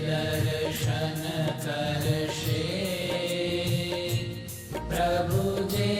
दर्शन करशे। प्रभु जे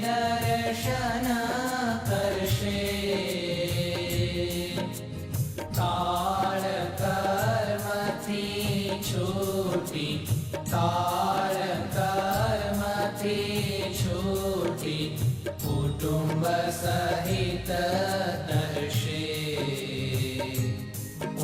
दर्शन करशे। काल कर्मथि छोटी। काल छोटी। कुटुम्ब सहित दर्शे।